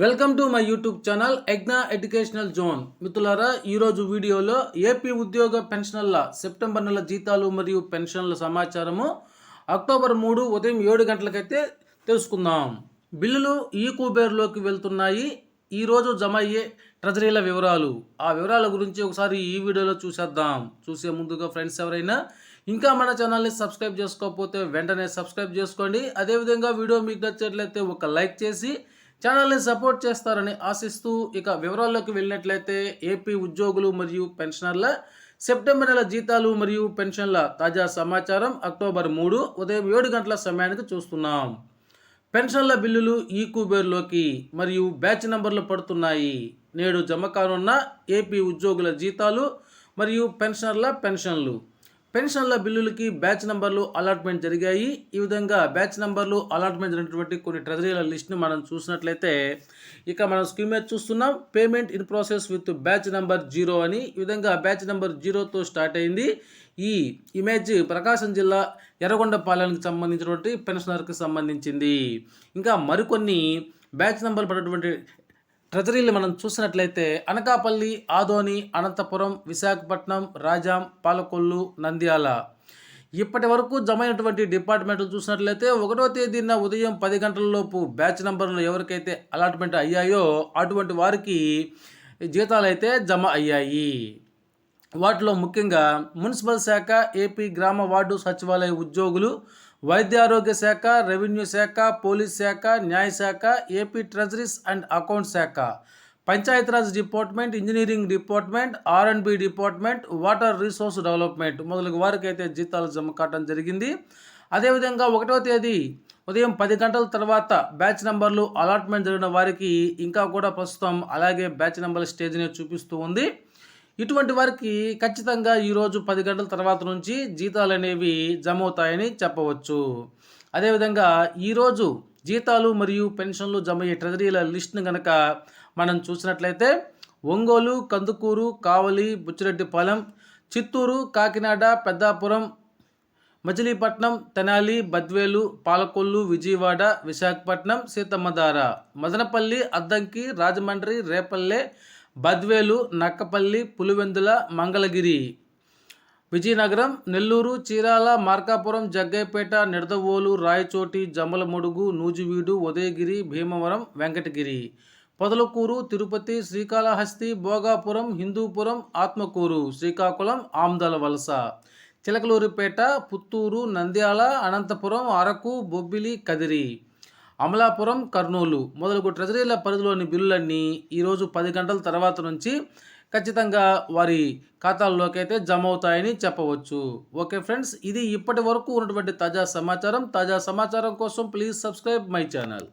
Welcome to my YouTube channel ఎగ్నా educational zone. మిత్రులారా ఈరోజు వీడియోలో ఏపీ ఉద్యోగ పెన్షనర్ల సెప్టెంబర్ నెల జీతాలు మరియు పెన్షన్ల సమాచారము అక్టోబర్ మూడు ఉదయం ఏడు గంటలకైతే తెలుసుకుందాం. బిల్లులు ఈ కుబేర్లోకి వెళ్తున్నాయి. ఈరోజు జమ అయ్యే ట్రెజరీల వివరాలు. ఆ వివరాల గురించి ఒకసారి ఈ వీడియోలో చూసేద్దాం. చూసే ముందుగా ఫ్రెండ్స్ ఎవరైనా ఇంకా మన ఛానల్ని సబ్స్క్రైబ్ చేసుకోకపోతే వెంటనే సబ్స్క్రైబ్ చేసుకోండి. అదేవిధంగా వీడియో మీకు నచ్చినట్లయితే ఒక లైక్ చేసి ఛానల్ని సపోర్ట్ చేస్తారని ఆశిస్తూ ఇక వివరాల్లోకి వెళ్ళినట్లయితే ఏపీ ఉద్యోగులు మరియు పెన్షనర్ల సెప్టెంబర్ నెల జీతాలు మరియు పెన్షన్ల తాజా సమాచారం అక్టోబర్ మూడు ఉదయం ఏడు గంటల సమయానికి చూస్తున్నాం. పెన్షన్ల బిల్లులు ఈ కుబేర్లోకి మరియు బ్యాచ్ నంబర్లు పడుతున్నాయి. నేడు జమ కానున్న ఏపీ ఉద్యోగుల జీతాలు మరియు పెన్షనర్ల పెన్షన్లు. పెన్షన్ల బిల్లులకి బ్యాచ్ నంబర్లు అలాట్మెంట్ జరిగాయి. ఈ విధంగా బ్యాచ్ నంబర్లు అలాట్మెంట్ జరిగినటువంటి కొన్ని ట్రెజరీల లిస్ట్ని మనం చూసినట్లయితే ఇక మనం స్కీమ్ మీద చూస్తున్నాం payment in process with batch number zero అని. ఈ విధంగా బ్యాచ్ నెంబర్ జీరోతో స్టార్ట్ అయింది. ఈ ఇమేజ్ ప్రకాశం జిల్లా ఎర్రగొండపాలెంకి సంబంధించినటువంటి పెన్షనర్కి సంబంధించింది. ఇంకా మరికొన్ని బ్యాచ్ నెంబర్ పడినటువంటి ట్రెజరీలు మనం చూసినట్లయితే అనకాపల్లి ఆదోని అనంతపురం విశాఖపట్నం రాజాం పాలకొల్లు నంద్యాల. ఇప్పటి వరకు జమ అయినటువంటి డిపార్ట్మెంట్లు చూసినట్లయితే ఒకటో తేదీన ఉదయం పది గంటలలోపు బ్యాచ్ నెంబర్లు ఎవరికైతే అలాట్మెంట్ అయ్యాయో అటువంటి వారికి జీతాలు అయితే జమ అయ్యాయి. వాటిలో ముఖ్యంగా మున్సిపల్ శాఖ ఏపీ గ్రామ వార్డు సచివాలయ ఉద్యోగులు వైద్య ఆరోగ్య శాఖ రెవెన్యూ శాఖ పోలీస్ శాఖ న్యాయశాఖ ఏపీ ట్రెజరీస్ అండ్ అకౌంట్ శాఖ. Panchayati Raj department engineering department R and B department water resource development మొదలగు వారికి అయితే జీతాలు జమ కావడం జరిగింది. అదేవిధంగా ఒకటవ తేదీ ఉదయం పది గంటల తర్వాత బ్యాచ్ నెంబర్లు అలాట్మెంట్ జరిగిన వారికి ఇంకా కూడా ప్రస్తుతం అలాగే బ్యాచ్ నెంబర్ స్టేజ్ని చూపిస్తూ ఉంది. ఇటువంటి వారికి ఖచ్చితంగా ఈరోజు పది గంటల తర్వాత నుంచి జీతాలు అనేవి జమ అవుతాయని చెప్పవచ్చు. అదేవిధంగా ఈరోజు జీతాలు మరియు పెన్షన్లు జమ అయ్యే ట్రెజరీల లిస్ట్ను కనుక మనం చూసినట్లయితే ఒంగోలు కందుకూరు కావలి బుచ్చిరెడ్డిపాలెం చిత్తూరు కాకినాడ పెద్దాపురం మచిలీపట్నం తెనాలి బద్వేలు పాలకొల్లు విజయవాడ విశాఖపట్నం సీతమ్మధార మదనపల్లి అద్దంకి రాజమండ్రి రేపల్లె బద్వేలు నక్కపల్లి పులివెందుల మంగళగిరి. విజయనగరం నెల్లూరు చీరాల మార్కాపురం జగ్గైపేట నిడదవోలు రాయచోటి జమ్మలమడుగు నూజివీడు ఉదయగిరి భీమవరం వెంకటగిరి. పొదలకూరు తిరుపతి శ్రీకాళహస్తి భోగాపురం హిందూపురం ఆత్మకూరు శ్రీకాకుళం ఆమ్దల వలస. చిలకలూరిపేట పుత్తూరు నంద్యాల అనంతపురం అరకు బొబ్బిలి కదిరి. అమలాపురం కర్నూలు మొదలగు ట్రెజరీల పరిధిలోని బిల్లులన్నీ ఈరోజు పది గంటల తర్వాత నుంచి ఖచ్చితంగా వారి ఖాతాల్లోకి అయితే జమ అవుతాయని చెప్పవచ్చు. ఓకే ఫ్రెండ్స్ ఇది ఇప్పటి వరకు ఉన్నటువంటి తాజా సమాచారం. తాజా సమాచారం కోసం ప్లీజ్ సబ్స్క్రైబ్ మై ఛానల్.